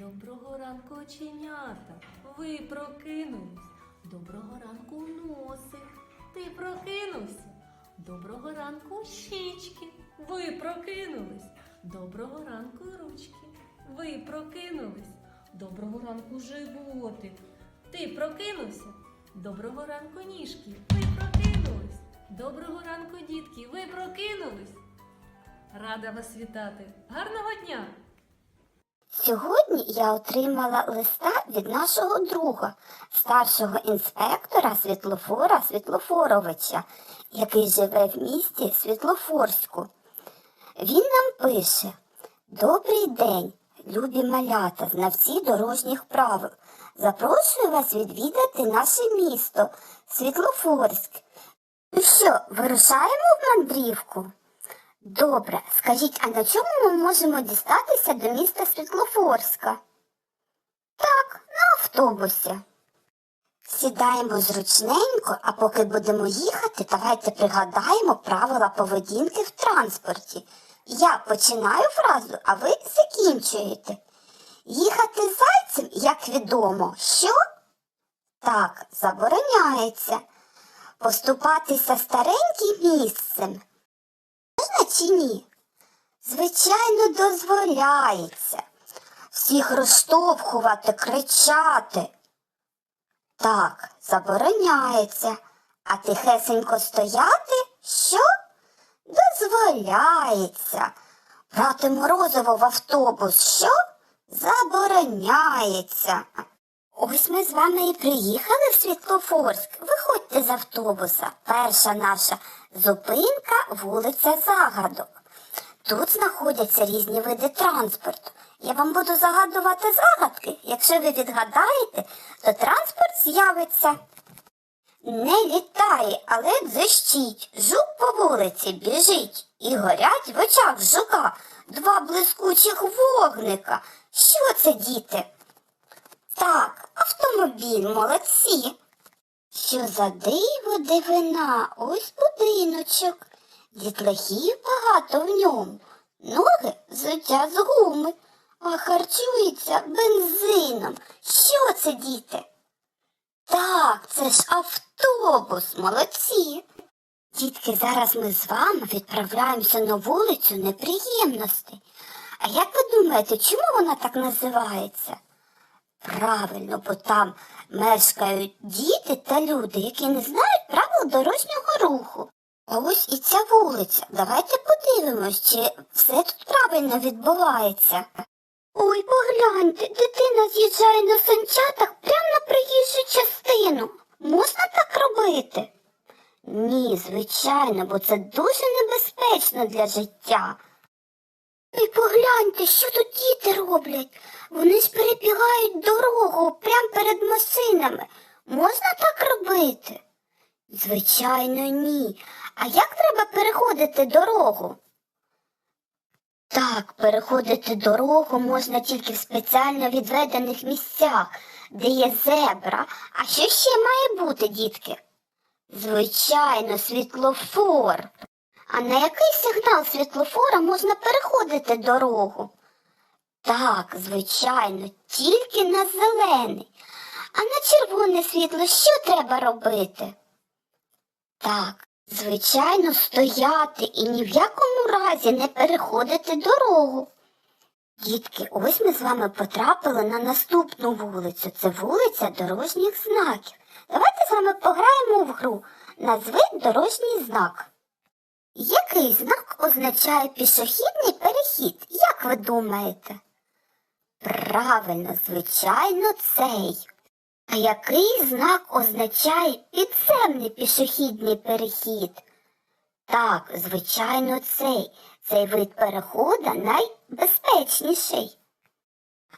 Доброго ранку, оченята. Ви прокинулись. Доброго ранку, носик. Ти прокинувся. Доброго ранку, щічки. Ви прокинулись. Доброго ранку, ручки. Ви прокинулись. Доброго ранку, животик. Ти прокинувся. Доброго ранку, ніжки. Ви прокинулись. Доброго ранку, дітки. Ви прокинулись. Рада вас вітати. Гарного дня! Сьогодні я отримала листа від нашого друга, старшого інспектора Світлофора Світлофоровича, який живе в місті Світлофорську. Він нам пише Добрий день, любі малята, знавці дорожніх правил. Запрошую вас відвідати наше місто Світлофорськ. Ну що, вирушаємо в мандрівку? Добре, скажіть, а на чому ми можемо дістатися до міста Світлофорська? Так, на автобусі. Сідаємо зручненько, а поки будемо їхати, давайте пригадаємо правила поведінки в транспорті. Я починаю фразу, а ви закінчуєте. Їхати зайцем, як відомо, що? Так, забороняється. Поступатися стареньким місцем можна чи ні? Звичайно, дозволяється. Всіх розштовхувати, кричати. Так, забороняється. А тихесенько стояти що? Дозволяється. Брати морозиво в автобус що? Забороняється. Ось ми з вами і приїхали в Світлофорськ. Виходьте з автобуса. Перша наша зупинка вулиця Загадок. Тут знаходяться різні види транспорту. Я вам буду загадувати загадки. Якщо ви відгадаєте, то транспорт з'явиться. Не літає, але дзищить. Жук по вулиці біжить. І горять в очах жука два блискучих вогника. Що це, діти? Так, автомобіль, молодці. Що за диво дивина, ось будиночок. Дітлахів багато в ньому. Ноги взуття з гуми, а харчується бензином. Що це, діти? Так, це ж автобус, молодці. Дітки, зараз ми з вами відправляємося на вулицю неприємностей. А як ви думаєте, чому вона так називається? Правильно, бо там мешкають діти та люди, які не знають правил дорожнього руху. А ось і ця вулиця. Давайте подивимось, чи все тут правильно відбувається. Ой, погляньте, дитина з'їжджає на санчатах прямо на проїжджу частину. Можна так робити? Ні, звичайно, бо це дуже небезпечно для життя. І погляньте, що тут діти роблять. Вони ж перебігають дорогу прямо перед машинами. Можна так робити? Звичайно, ні. А як треба переходити дорогу? Так, переходити дорогу можна тільки в спеціально відведених місцях, де є зебра. А що ще має бути, дітки? Звичайно, світлофор. А на який сигнал світлофора можна переходити дорогу? Так, звичайно, тільки на зелений. А на червоне світло що треба робити? Так, звичайно, стояти і ні в якому разі не переходити дорогу. Дітки, ось ми з вами потрапили на наступну вулицю. Це вулиця дорожніх знаків. Давайте з вами пограємо в гру. Назви дорожній знак. Який знак означає пішохідний перехід? Як ви думаєте? Правильно, звичайно, цей. А який знак означає підземний пішохідний перехід? Так, звичайно, цей. Цей вид переходу найбезпечніший.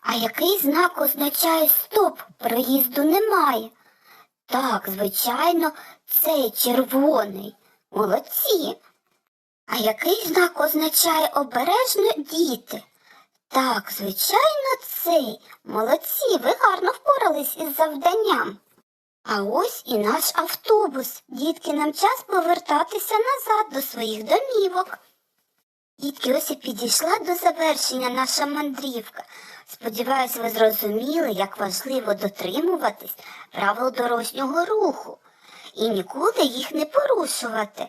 А який знак означає стоп, проїзду немає? Так, звичайно, цей червоний. Молодці. А який знак означає обережно діти? Так, звичайно, цей. Молодці, ви гарно впорались із завданням. А ось і наш автобус. Дітки, нам час повертатися назад до своїх домівок. Дітки, ось і підійшла до завершення наша мандрівка. Сподіваюсь, ви зрозуміли, як важливо дотримуватись правил дорожнього руху і ніколи їх не порушувати.